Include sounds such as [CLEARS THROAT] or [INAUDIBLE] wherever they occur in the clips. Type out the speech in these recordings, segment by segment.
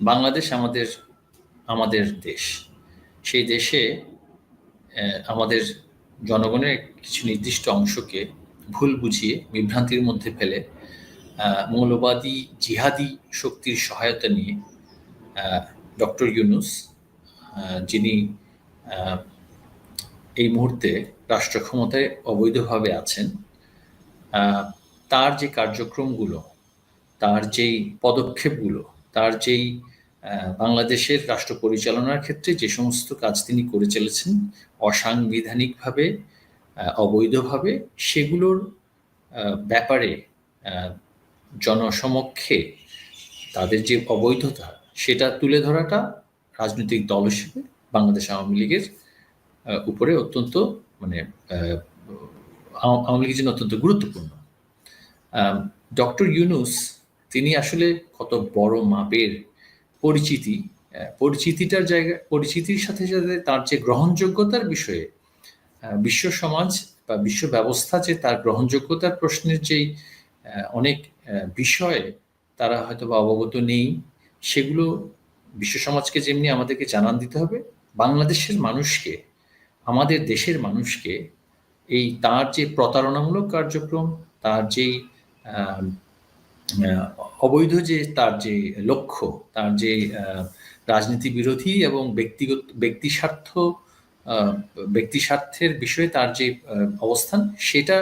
বাংলাদেশ আমাদের আমাদের দেশ। সেই দেশে আমাদের জনগণের কিছু নির্দিষ্ট অংশকে ভুল বুঝিয়ে, বিভ্রান্তির মধ্যে ফেলে মৌলবাদী, জিহাদি শক্তির সহায়তা নিয়ে ডক্টর ইউনুস যিনি এই মুহূর্তে রাষ্ট্র ক্ষমতায় অবৈধভাবে আছেন তার যে কার্যক্রমগুলো, তার যেই পদক্ষেপগুলো তার যেই বাংলাদেশের রাষ্ট্র পরিচালনার ক্ষেত্রে যে সমস্ত কাজ তিনি করে চলেছেন, অসাংবিধানিকভাবে অবৈধভাবে, সেগুলোর ব্যাপারে জনসমক্ষে তাদের যে অবৈধতা, সেটা তুলে ধরাটা রাজনৈতিক দল হিসেবে বাংলাদেশ আওয়ামী লীগের উপরে অত্যন্ত মানে আওয়ামী লীগের জন্য অত্যন্ত গুরুত্বপূর্ণ। ডক্টর ইউনুস তিনি আসলে কত বড় মাপের পরিচিতি পরিচিতিটার জায়গা, পরিচিতির সাথে সাথে তার যে গ্রহণযোগ্যতার বিষয়ে বিশ্ব সমাজ বা বিশ্ব ব্যবস্থা যে তার গ্রহণযোগ্যতার প্রশ্নের যেই অনেক বিষয়ে তারা হয়তো বা অবগত নেই, সেগুলো বিশ্ব সমাজকে যেমনি আমাদেরকে জানান দিতে হবে, বাংলাদেশের মানুষকে, আমাদের দেশের মানুষকে এই তার যে প্রতারণামূলক কার্যক্রম, তার যেই অবৈধ যে তার যে লক্ষ্য তার যে রাজনীতি বিরোধী এবং ব্যক্তিগত ব্যক্তি স্বার্থ ব্যক্তি স্বার্থের বিষয়ে তার যে অবস্থান সেটা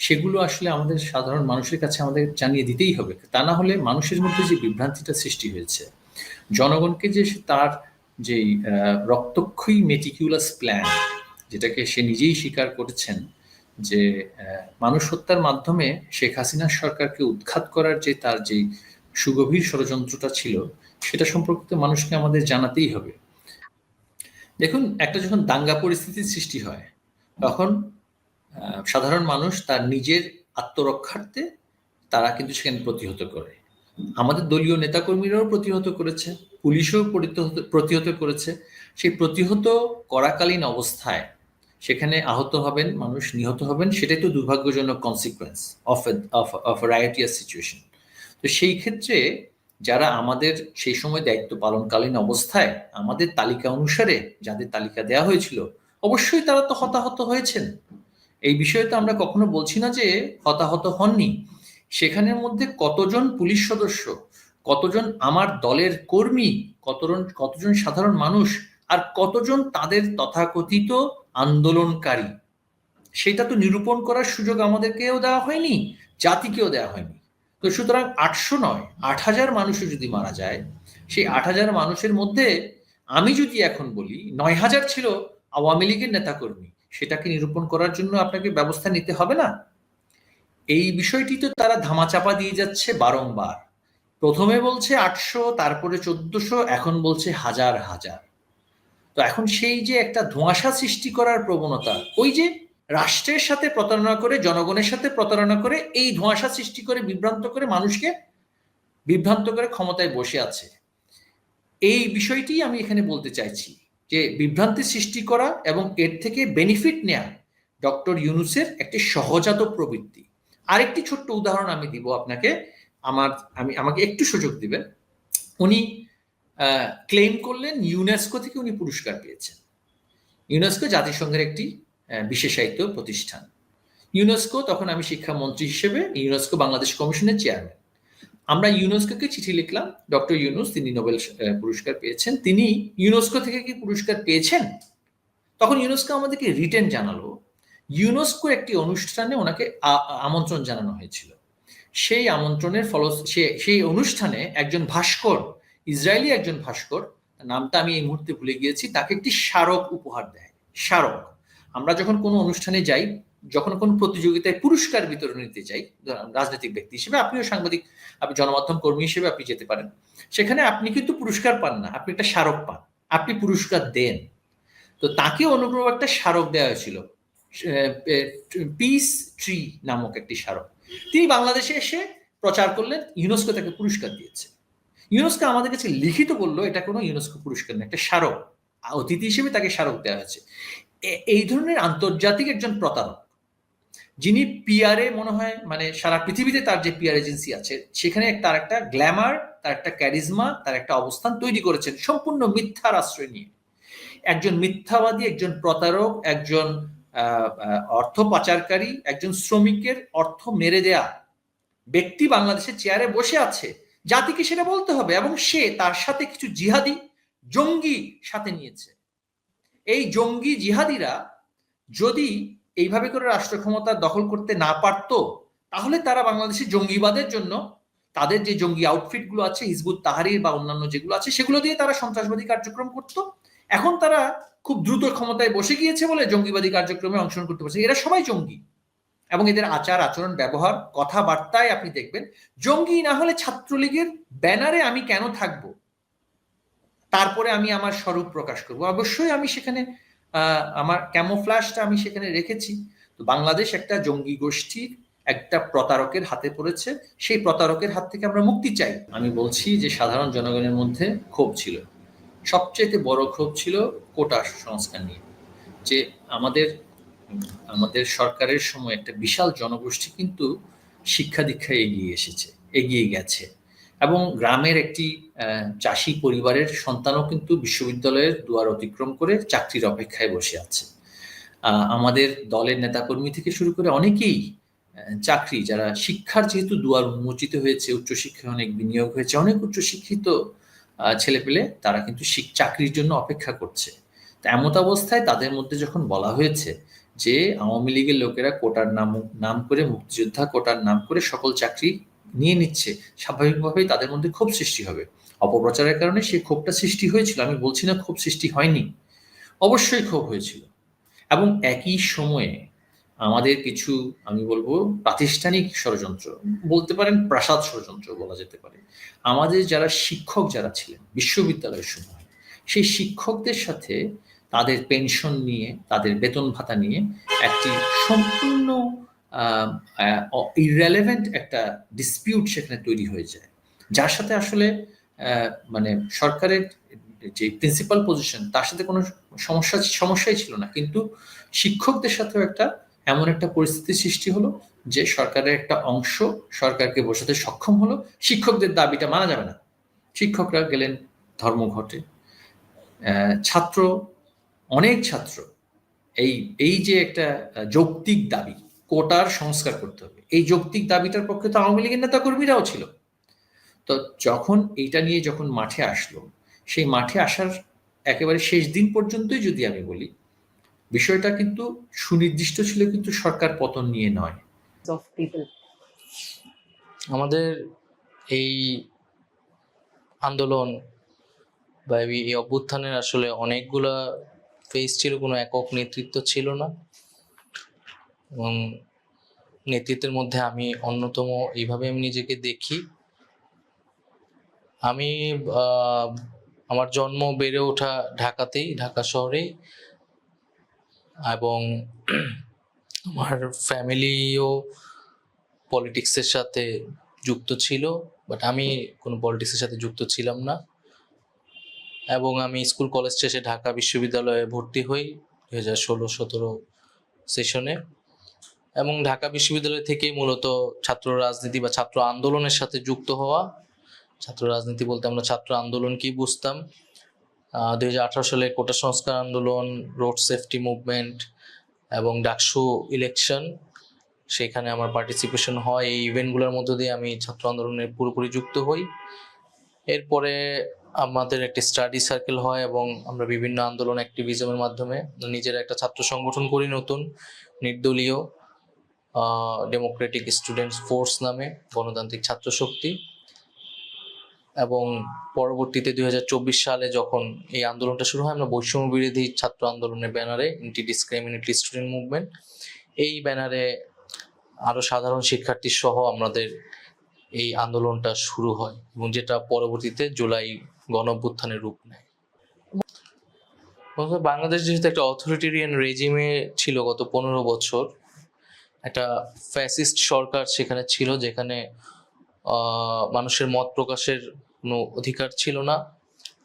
সেগুলো আসলে আমাদের সাধারণ মানুষের কাছে আমাদের জানিয়ে দিতেই হবে। তা না হলে মানুষের মধ্যে যে বিভ্রান্তিটা সৃষ্টি হয়েছে জনগণকে যে তার আহ, রক্তক্ষয়ী মেটিকিউলাস প্ল্যান যেটাকে সে নিজেই স্বীকার করেছেন যে মানুষ হত্যার মাধ্যমে শেখ হাসিনার সরকারকে উৎখাত করার যে তার যে সুগভীর ষড়যন্ত্রটা ছিল, সেটা সম্পর্কে মানুষকে আমাদের জানাতেই হবে। দেখুন, একটা যখন দাঙ্গা পরিস্থিতির সৃষ্টি হয়, তখন সাধারণ মানুষ তার নিজের আত্মরক্ষার্থে তারা কিন্তু সেখানে প্রতিহত করে। আমাদের দলীয় নেতাকর্মীরাও প্রতিহত করেছে, পুলিশও প্রতিহত করেছে। সেই প্রতিহত করাকালীন অবস্থায় সেখানে আহত হবেন, মানুষ নিহত হবেন, সেটাই তো দুর্ভাগ্যজনক consequence of of righteous situation তো সেই ক্ষেত্রে যারা আমাদের সেই সময় দায়িত্ব পালনকালীন অবস্থায় আমাদের তালিকা অনুসারে যাদের তালিকা দেওয়া হয়েছিল, অবশ্যই তারা তো হতাহত হয়েছেন। এই বিষয়ে তো আমরা কখনো বলছি না যে হতাহত হননি। সেখানের মধ্যে কতজন পুলিশ সদস্য, কতজন আমার দলের কর্মী, কতজন কতজন সাধারণ মানুষ, আর কতজন তাদের তথাকথিত আন্দোলনকারী। সেটা তো নিরূপণ করার সুযোগ আমাদেরকেও দেওয়া হয়নি, জাতিকেও দেওয়া হয়নি। তো সুতরাং আটশো নয়, আট হাজার মানুষও যদি মারা যায়, সেই আট হাজার মানুষের মধ্যে আমি যদি এখন বলি, নয় হাজার ছিল আওয়ামী লীগের নেতাকর্মী। সেটাকে নিরূপণ করার জন্য আপনাকে ব্যবস্থা নিতে হবে না? এই বিষয়টি তো তারা ধামাচাপা দিয়ে যাচ্ছে বারংবার। প্রথমে বলছে আটশো, তারপরে চোদ্দশো, এখন বলছে হাজার হাজার। তো এখন সেই যে একটা ধোঁয়াশা সৃষ্টি করার প্রবণতা, ওই যে রাষ্ট্রের সাথে প্রতারণা করে, জনগণের সাথে প্রতারণা করে, এই ধোঁয়াশা সৃষ্টি করে, বিভ্রান্ত করে মানুষকে বিভ্রান্ত করে ক্ষমতায় বসে আছে। এই বিষয়টি আমি এখানে বলতে চাইছি যে বিভ্রান্তি সৃষ্টি করা এবং এর থেকে বেনিফিট নেয়া ডক্টর ইউনুসের একটি সহজাত প্রবৃত্তি। আরেকটি ছোট্ট উদাহরণ আমি দিব আপনাকে। আমার, আমি, আমাকে একটু সুযোগ দিবেন। উনি ক্লেম করলেন ইউনেস্কো থেকে উনি পুরস্কার পেয়েছেন। ইউনেস্কো জাতিসংঘের একটি বিশেষায়িত প্রতিষ্ঠান। ইউনেস্কো তখন আমি শিক্ষামন্ত্রী হিসেবে ইউনেস্কো বাংলাদেশ কমিশনের চেয়ারম্যান আমরা ইউনেস্কোকে চিঠি লিখলাম ডক্টর ইউনুস তিনি নোবেল পুরস্কার পেয়েছেন। তিনি ইউনেস্কো থেকে কি পুরস্কার পেয়েছেন? তখন ইউনেস্কো আমাদেরকে রিটেন জানালো। ইউনেস্কো একটি অনুষ্ঠানে ওনাকে আমন্ত্রণ জানানো হয়েছিল। সেই আমন্ত্রণের ফল সেই অনুষ্ঠানে একজন ভাস্কর ইসরায়েলি একজন ভাস্কর নামটা আমি এই মুহূর্তে ভুলে গিয়েছি, তাকে একটি স্মারক উপহার দেয়। স্মারক। আমরা যখন কোনো অনুষ্ঠানে যাই, যখন কোনো প্রতিযোগিতায় পুরস্কার বিতরণ নিতে ধরেন রাজনৈতিক ব্যক্তি হিসেবে আপনিও সাংবাদিক, আপনি জনমাধ্যম কর্মী হিসেবে আপনি যেতে পারেন। সেখানে আপনি কিন্তু পুরস্কার পান না, আপনি একটা স্মারক পান, আপনি পুরস্কার দেন। তো তাকে অনুগ্রহ একটা স্মারক দেওয়া হয়েছিল পিস ট্রি নামক একটি স্মারক। তিনি বাংলাদেশে এসে প্রচার করলেন ইউনেস্কো তাকে পুরস্কার দিয়েছে। ইউনেস্কো আমাদের কাছে লিখিত বলল, এটা কোনো ইউনেস্কো পুরস্কার না একটা স্মারক। অতিথি হিসেবে তাকে স্মারক দেওয়া হয়েছে। এই ধরনের আন্তর্জাতিক একজন প্রতারক, যিনি পিআরএ মনে হয় মানে সারা পৃথিবীতে তার যে পিআর এজেন্সি আছে, সেখানে তার একটা গ্ল্যামার তার একটা ক্যারিজমা তার একটা অবস্থান তৈরি করেছেন সম্পূর্ণ মিথ্যার আশ্রয় নিয়ে। একজন মিথ্যাবাদী, একজন প্রতারক, একজন অর্থ পাচারকারী, একজন শ্রমিকের অর্থ মেরে দেয়া ব্যক্তি বাংলাদেশের চেয়ারে বসে আছে। জাতিকে সেটা বলতে হবে এবং সে তার সাথে কিছু জিহাদি জঙ্গি সাথে নিয়েছে। এই জঙ্গি জিহাদিরা যদি এইভাবে করে রাষ্ট্র ক্ষমতা দখল করতে না পারত, তাহলে তারা বাংলাদেশের জঙ্গিবাদের জন্য তাদের যে জঙ্গি আউটফিটগুলো আছে, হিজবুত তাহারির বা অন্যান্য যেগুলো আছে, সেগুলো দিয়ে তারা সন্ত্রাসবাদী কার্যক্রম করত। এখন তারা খুব দ্রুত ক্ষমতায় বসে গিয়েছে বলে জঙ্গিবাদী কার্যক্রমে অংশগ্রহণ করতে পারছে। এরা সবাই জঙ্গি। এবং এদের আচার, আচরণ, ব্যবহার, কথাবার্তায় আপনি দেখবেন, জঙ্গি না হলে ছাত্রলীগের ব্যানারে আমি কেন থাকব? তারপরে আমি আমার স্বরূপ প্রকাশ করব। অবশ্যই আমি সেখানে আমার ক্যামোফ্ল্যাশটা আমি সেখানে রেখেছি। তো বাংলাদেশ একটা জঙ্গি গোষ্ঠীর একটা প্রতারকের হাতে পড়েছে। সেই প্রতারকের হাত থেকে আমরা মুক্তি চাই। আমি বলছি যে সাধারণ জনগণের মধ্যে ক্ষোভ ছিল। সবচেয়ে বড় ক্ষোভ ছিল কোটা সংস্কার নিয়ে। যে আমাদের আমাদের সরকারের সময় একটা বিশাল জনগোষ্ঠী কিন্তু শিক্ষা দীক্ষায় এগিয়ে এসেছে, এগিয়ে গেছে। এবং গ্রামের একটি চাষি পরিবারের সন্তানও কিন্তু বিশ্ববিদ্যালয়ের দুয়ার অতিক্রম করে চাকরির অপেক্ষায় বসে আছে। আমাদের দলের নেতাকর্মী থেকে শুরু করে অনেকেই চাকরি, যারা শিক্ষার যেহেতু দুয়ার উন্মোচিত হয়েছে, উচ্চশিক্ষায় অনেক বিনিয়োগ হয়েছে, অনেক উচ্চশিক্ষিত ছেলে পেলে তারা কিন্তু চাকরির জন্য অপেক্ষা করছে। তা এমত অবস্থায় তাদের মধ্যে যখন বলা হয়েছে যে আওয়ামী লীগের লোকেরা কোটার নাম নাম করে মুক্তিযোদ্ধা কোটার নাম করে সকল চাকরি নিয়ে নিচ্ছে, স্বাভাবিকভাবেই তাদের মধ্যে ক্ষোভ সৃষ্টি হবে। অপপ্রচারের কারণে সেই ক্ষোভটা সৃষ্টি হয়েছিল, আমি বলছি না ক্ষোভ সৃষ্টি হয়নি, অবশ্যই ক্ষোভ হয়েছিল। এবং একই সময়ে আমাদের কিছু, আমি বলব, প্রাতিষ্ঠানিক ষড়যন্ত্র, বলতে পারেন প্রাসাদ ষড়যন্ত্র বলা যেতে পারে। আমাদের যারা শিক্ষক যারা ছিলেন, বিশ্ববিদ্যালয়ের সময়, সেই শিক্ষকদের সাথে তাদের পেনশন নিয়ে, তাদের বেতন ভাতা নিয়ে একটি সম্পূর্ণ ইরেলেভেন্ট একটা ডিসপিউট সেখানে তৈরি হয়ে যায়। যার সাথে আসলে মানে সরকারের যে প্রিন্সিপাল পজিশন তার সাথে কোনো সমস্যা, সমস্যাই ছিল না। কিন্তু শিক্ষকদের সাথেও একটা এমন একটা পরিস্থিতি সৃষ্টি হলো যে সরকারের একটা অংশ সরকারকে বসাতে সক্ষম হলো, শিক্ষকদের দাবিটা মানা যাবে না। শিক্ষকরা গেলেন ধর্মঘটে। ছাত্র অনেক ছাত্র এই এই যে একটা যৌক্তিক দাবি কোটার সংস্কার করতে হবে এই যৌক্তিক দাবিটার পক্ষে তো আওয়ামী লীগের নেতা কর্মীরাও ছিল। তো যখন এইটা নিয়ে যখন মাঠে আসলো সেই মাঠে আসার একেবারে শেষ দিন পর্যন্তই যদি আমি বলি বিষয়টা কিন্তু সুনির্দিষ্ট ছিল কিন্তু সরকার পতন নিয়ে নয়। আমাদের এই আন্দোলন বা এই এই অভ্যুত্থানের আসলে অনেকগুলা ফেস ছিল, কোনো একক নেতৃত্ব ছিল না। এবং নেতৃত্বের মধ্যে আমি অন্যতম, এইভাবে আমি নিজেকে দেখি। আমি আমার জন্ম বেড়ে ওঠা ঢাকাতেই, ঢাকা শহরেই। এবং আমার ফ্যামিলিও পলিটিক্সের সাথে যুক্ত ছিল, বাট আমি কোনো পলিটিক্সের সাথে যুক্ত ছিলাম না। এবং আমি স্কুল কলেজ শেষে ঢাকা বিশ্ববিদ্যালয়ে ভর্তি হই দু হাজার ষোলো সতেরো সেশনে। এবং ঢাকা বিশ্ববিদ্যালয় থেকেই মূলত ছাত্র রাজনীতি বা ছাত্র আন্দোলনের সাথে যুক্ত হওয়া। ছাত্র রাজনীতি বলতে আমরা ছাত্র আন্দোলন কি বুঝতাম? দুই হাজার আঠারো সালে কোটা সংস্কার আন্দোলন, রোড সেফটি মুভমেন্ট এবং ডাকসু ইলেকশন। সেখানে আমার পার্টিসিপেশন হয়, এই ইভেন্টগুলোর মধ্য দিয়ে আমি ছাত্র আন্দোলনে পুরোপুরি যুক্ত হই। এরপরে আমাদের একটি স্টাডি সার্কেল হয় এবং আমরা বিভিন্ন আন্দোলন অ্যাক্টিভিজমের মাধ্যমে নিজের একটা ছাত্র সংগঠন করি নতুন, নির্দলীয় ডেমোক্রেটিক স্টুডেন্টস ফোর্স নামে গণতান্ত্রিক ছাত্র শক্তি। এবং পরবর্তীতে দু হাজার চব্বিশ সালে যখন এই আন্দোলনটা শুরু হয়, আমরা বৈষম্য বিরোধী ছাত্র আন্দোলনের ব্যানারে এন্টি ডিসক্রিমিনেটরি স্টুডেন্ট মুভমেন্ট এই ব্যানারে আরও সাধারণ শিক্ষার্থী সহ আমাদের এই আন্দোলনটা শুরু হয় এবং যেটা পরবর্তীতে জুলাই গণঅভ্যুত্থানের রূপ নেয়। বাংলাদেশ যেহেতু একটা অথরিটেরিয়ান রেজিমে ছিল গত পনেরো বছর, একটা ফ্যাসিস্ট সরকার সেখানে ছিল যেখানে মানুষের মত প্রকাশের কোনো অধিকার ছিল না,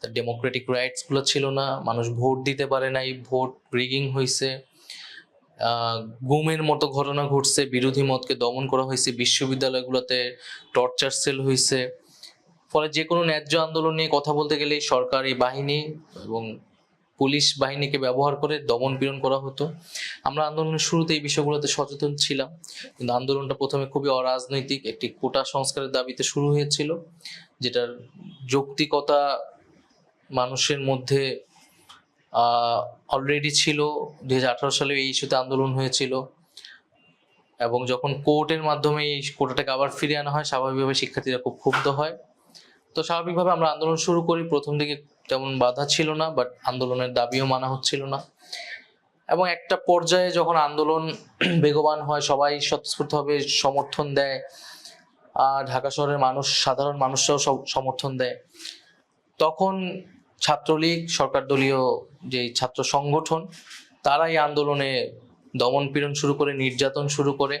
তার ডেমোক্রেটিক রাইটসগুলো ছিল না, মানুষ ভোট দিতে পারে নাই, ভোট রিগিং হয়েছে গুমের মতো ঘটনা ঘটছে, বিরোধী মতকে দমন করা হয়েছে বিশ্ববিদ্যালয়গুলোতে টর্চার সেল হয়েছে ফলে যে কোনো ন্যায্য আন্দোলন নিয়ে কথা বলতে গেলে সরকারি বাহিনী এবং পুলিশ বাহিনীকে ব্যবহার করে দমন পীড়ন করা হতো। আমরা আন্দোলনের শুরুতে এই বিষয়গুলোতে সচেতন ছিলাম। কিন্তু আন্দোলনটা প্রথমে খুবই অরাজনৈতিক। একটি কোটা সংস্কারের দাবিতে শুরু হয়েছিল, যেটার যৌক্তিকতা মানুষের মধ্যে অলরেডি ছিল। দুই হাজার আঠারো সালে এই ইস্যুতে আন্দোলন হয়েছিল। এবং যখন কোর্টের মাধ্যমে এই কোটাটাকে আবার ফিরিয়ে আনা হয়, স্বাভাবিকভাবে শিক্ষার্থীরা খুব ক্ষুব্ধ হয়। তো স্বাভাবিকভাবে আমরা আন্দোলন শুরু করি। প্রথম দিকে তেমন বাধা ছিল না বাট আন্দোলনের দাবিও মানা হচ্ছিল না। এবং একটা পর্যায়ে যখন আন্দোলন [CLEARS THROAT] বেগবান হয়, সবাই স্বতঃস্ফূর্তভাবে সমর্থন দেয়, আর ঢাকা শহরের মানুষ, সাধারণ মানুষরাও সমর্থন দেয়। তখন ছাত্রলীগ, সরকার দলীয় যে ছাত্র সংগঠন, তারা এই আন্দোলনে দমন পীড়ন শুরু করে, নির্যাতন শুরু করে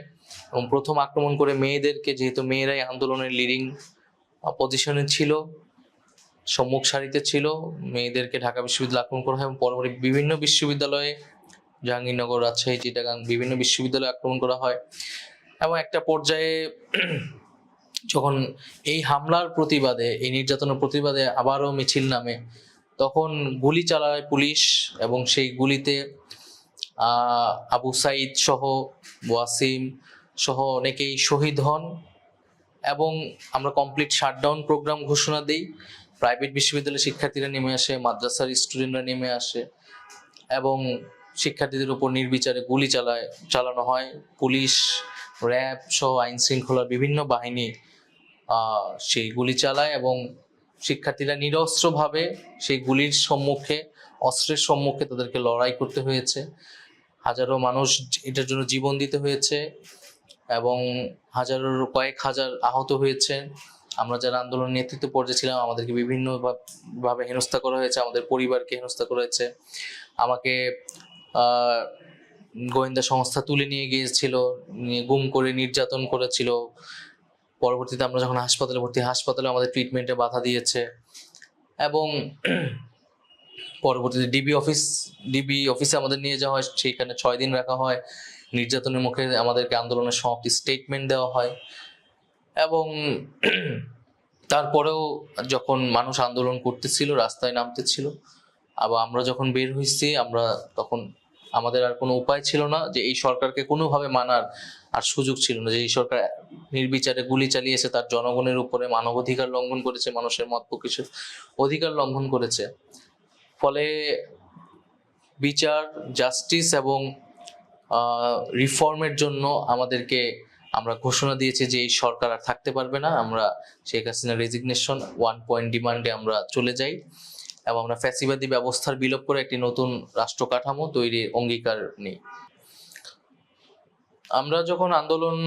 এবং প্রথম আক্রমণ করে মেয়েদেরকে, যেহেতু মেয়েরাই আন্দোলনের লিডিং পজিশনে ছিল, সম্মুখ সারিতে ছিল, মেয়েদেরকে ঢাকা বিশ্ববিদ্যালয় আক্রমণ করা হয় এবং পরবর্তী বিভিন্ন বিশ্ববিদ্যালয়ে জাহাঙ্গীরনগর, রাজশাহী, চিটাগাং বিভিন্ন বিশ্ববিদ্যালয়ে আক্রমণ করা হয় এবং একটা পর্যায়ে যখন এই হামলার প্রতিবাদে, এই নির্যাতনের প্রতিবাদে আবারও মিছিল নামে, তখন গুলি চালায় পুলিশ এবং সেই গুলিতে আবু সাইদ সহ ওয়াসিম সহ অনেকেই শহীদ হন। এবং আমরা কমপ্লিট শাটডাউন প্রোগ্রাম ঘোষণা দিই। প্রাইভেট বিশ্ববিদ্যালয়ের শিক্ষার্থীরা নেমে আসে, মাদ্রাসার স্টুডেন্টরা নেমে আসে এবং শিক্ষার্থীদের উপর নির্বিচারে গুলি চালায়, চালানো হয়। পুলিশ, র্যাব সহ আইন শৃঙ্খলার বিভিন্ন বাহিনী সেই গুলি চালায় এবং শিক্ষার্থীরা নিরস্ত্রভাবে সেই গুলির সম্মুখে, অস্ত্রের সম্মুখে তাদেরকে লড়াই করতে হয়েছে। হাজারো মানুষ এটার জন্য জীবন দিতে হয়েছে। এবং হাজারো কয়েক হাজার আহত হয়েছে। আমরা যারা আন্দোলন নেতৃত্ব পর্যায়ে ছিলাম, আমাদেরকে বিভিন্ন ভাবে হেনস্থা করা হয়েছে, আমাদের পরিবারকে হেনস্থা করা হয়েছে। আমাকে গোয়েন্দা সংস্থা তুলে নিয়ে গিয়েছিল গুম করে, নির্যাতন করেছিল। পরবর্তীতে আমরা যখন হাসপাতালে ভর্তি, হাসপাতালে আমাদের ট্রিটমেন্টে বাধা দিয়েছে। এবং পরবর্তীতে ডিবি অফিস ডিবি অফিসে আমাদের নিয়ে যাওয়া হয়, সেইখানে ছয় দিন রাখা হয়। নির্যাতনের মুখে আমাদেরকে আন্দোলনের সমাপ্তি স্টেটমেন্ট দেওয়া হয়। এবং তারপরেও যখন মানুষ আন্দোলন করতেছিল, রাস্তায় নামতেছিল, আবার আমরা যখন বের হয়েছি, আমরা তখন আমাদের আর কোনো উপায় ছিল না যে এই সরকারকে কোনোভাবে মানার আর সুযোগ ছিল না। যে এই সরকার নির্বিচারে গুলি চালিয়েছে, তার জনগণের উপরে মানবাধিকার লঙ্ঘন করেছে, মানুষের মত প্রকাশের অধিকার লঙ্ঘন করেছে। ফলে বিচার জাস্টিস এবং রিফর্মের জন্য আমাদেরকে আমরা ঘোষণা দিয়েছি যে এই সরকার আর থাকতে পারবে না। আমরা Sheikh Hasina resignation one point ডিমান্ডে আমরা চলে যাই এবং আমরা ফ্যাসিবাদী ব্যবস্থার বিলোপ করে একটি নতুন রাষ্ট্র কাঠামো তৈরির অঙ্গীকার নিই। আমরা যখন আন্দোলন,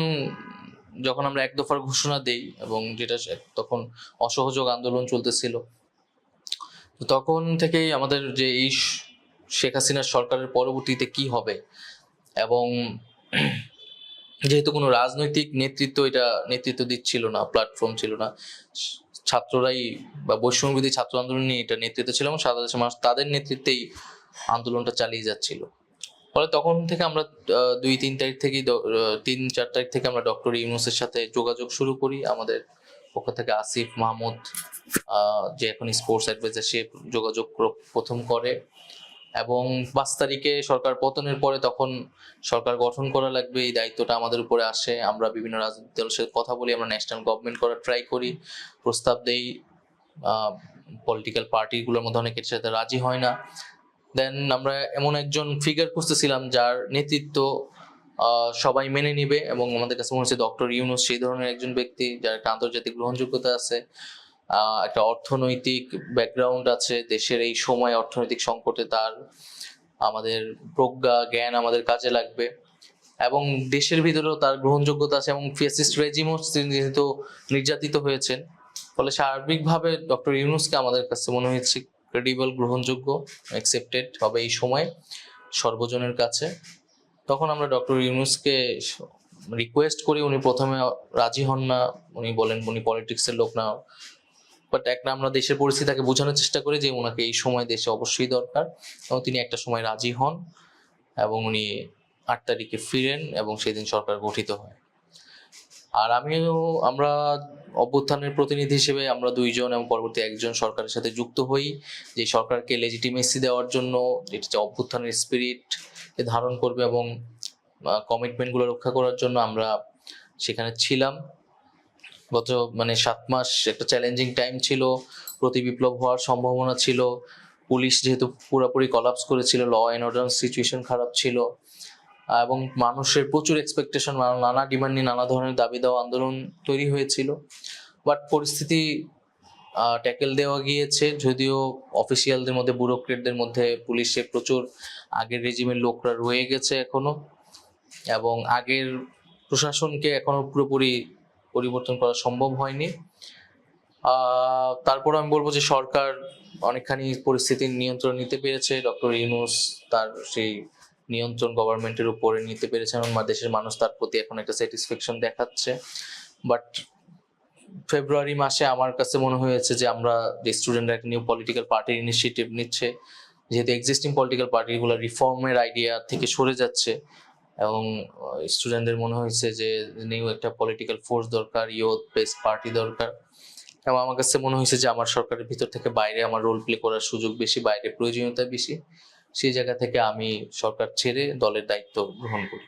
যখন আমরা এক দফার ঘোষণা দেই এবং যেটা তখন অসহযোগ আন্দোলন চলতেছিল, তখন থেকেই আমাদের যে এই শেখ হাসিনার সরকারের পরবর্তীতে কি হবে এবং যেহেতু কোনো রাজনৈতিক নেতৃত্ব এটা নেতৃত্ব দিচ্ছিল না প্ল্যাটফর্ম ছিল না ছাত্ররাই বা বৈষম্যবিধি ছাত্র আন্দোলন এটা নেতৃত্ব ছিল এবং সারা দেশের মানুষ তাদের নেতৃত্বেই আন্দোলনটা চালিয়ে যাচ্ছিল। ফলে তখন থেকে আমরা দুই তিন তারিখ আহ, তিন চার তারিখ থেকে আমরা ডক্টর ইউনুসের সাথে যোগাযোগ শুরু করি। আমাদের পক্ষ থেকে আসিফ মাহমুদ যে এখন স্পোর্টস অ্যাডভাইজার সে যোগাযোগ প্রথম করে। এবং পাঁচ তারিখে সরকার পতনের পরে তখন সরকার গঠন করা লাগবে, এই দায়িত্বটা আমাদের উপরে আসে। আমরা বিভিন্ন রাজনৈতিক দলের সাথে কথা বলি, আমরা ন্যাশনাল গভর্নমেন্ট করার ট্রাই করি। প্রস্তাব দেই পলিটিক্যাল পার্টিগুলোর মধ্যে অনেকের সাথে রাজি হয় না। দেন আমরা এমন একজন ফিগার খুঁজতেছিলাম যার নেতৃত্ব সবাই মেনে নিবে এবং আমাদের কাছে মনে হচ্ছে ডক্টর ইউনুস সেই ধরনের একজন ব্যক্তি যার একটা আন্তর্জাতিক গ্রহণযোগ্যতা আছে। একটা অর্থনৈতিক ব্যাকগ্রাউন্ড আছে। দেশের এই সময় অর্থনৈতিক সংকটে তার আমাদের প্রজ্ঞা, জ্ঞান আমাদের কাজে লাগবে। এবং দেশের ভিতরেও তার গ্রহণযোগ্যতা আছে এবং ফেসিস্ট রেজিমও যেহেতু নির্যাতিত হয়েছেন, ফলে সার্বিকভাবে ডক্টর ইউনুসকে আমাদের কাছে মনে হয়েছে ক্রেডিবল গ্রহণযোগ্য অ্যাকসেপ্টেড হবে এই সময় সর্বজনের কাছে। তখন আমরা ডক্টর ইউনুসকে রিকোয়েস্ট করি, উনি প্রথমে রাজি হন না। উনি বলেন, উনি পলিটিক্সের লোক না। বাট একটা আমরা দেশের পরিস্থিতি তাকে বোঝানোর চেষ্টা করি যে ওনাকে এই সময় দেশে অবশ্যই দরকার। এবং তিনি একটা সময় রাজি হন এবং উনি আট তারিখে ফিরেন এবং সেদিন সরকার গঠিত হয়। আর আমিও আমরা অভ্যুত্থানের প্রতিনিধি হিসেবে আমরা দুইজন এবং পরবর্তী একজন সরকারের সাথে যুক্ত হই। যে সরকারকে লেজিটিমেসি দেওয়ার জন্য যেটা যে অভ্যুত্থানের স্পিরিট ধারণ করবে এবং কমিটমেন্টগুলো রক্ষা করার জন্য আমরা সেখানে ছিলাম। গত মানে সাত মাস একটা চ্যালেঞ্জিং টাইম ছিল, প্রতি বিপ্লব হওয়ার সম্ভাবনা ছিল, পুলিশ যেহেতু পুরোপুরি কলাপস করেছিল ল অ্যান্ড অর্ডার সিচুয়েশন খারাপ ছিল এবং মানুষের প্রচুর এক্সপেকটেশন নানা ডিমান্ড নিয়ে নানা ধরনের দাবি দেওয়া আন্দোলন তৈরি হয়েছিল। বাট পরিস্থিতি ট্যাকেল দেওয়া গিয়েছে, যদিও অফিসিয়ালদের মধ্যে ব্যুরোক্রেটদের মধ্যে পুলিশে প্রচুর আগের রেজিমের লোকরা রয়ে গেছে এখনও, এবং আগের প্রশাসনকে এখনও পুরোপুরি পরিবর্তন করা সম্ভব হয়নি। তারপর আমি বলব যে সরকার অনেকখানি পরিস্থিতির নিয়ন্ত্রণ নিতে পেরেছে। ডক্টর ইউনুস তার সেই নিয়ন্ত্রণ গভর্নমেন্টের উপরে নিতে পেরেছে এবং দেশের মানুষ তার প্রতি এখন একটা স্যাটিসফ্যাকশন দেখাচ্ছে। বাট ফেব্রুয়ারি মাসে আমার কাছে মনে হয়েছে যে আমরা যে স্টুডেন্টরা একটা নিউ পলিটিক্যাল পার্টির ইনিশিয়েটিভ নিচ্ছে, যেহেতু এক্সিস্টিং পলিটিক্যাল পার্টিগুলো রিফর্মের আইডিয়া থেকে সরে যাচ্ছে এবং স্টুডেন্টদের মনে হয়েছে যে নিউ একটা পলিটিক্যাল ফোর্স দরকার ইয়ুথ বেস পার্টি দরকার। এবং আমার কাছে মনে হয়েছে যে, আমার সরকারের ভিতর থেকে বাইরে আমার রোল প্লে করার সুযোগ বেশি, বাইরে প্রয়োজনীয়তা বেশি। সেই জায়গা থেকে আমি সরকার ছেড়ে দলের দায়িত্ব গ্রহণ করি।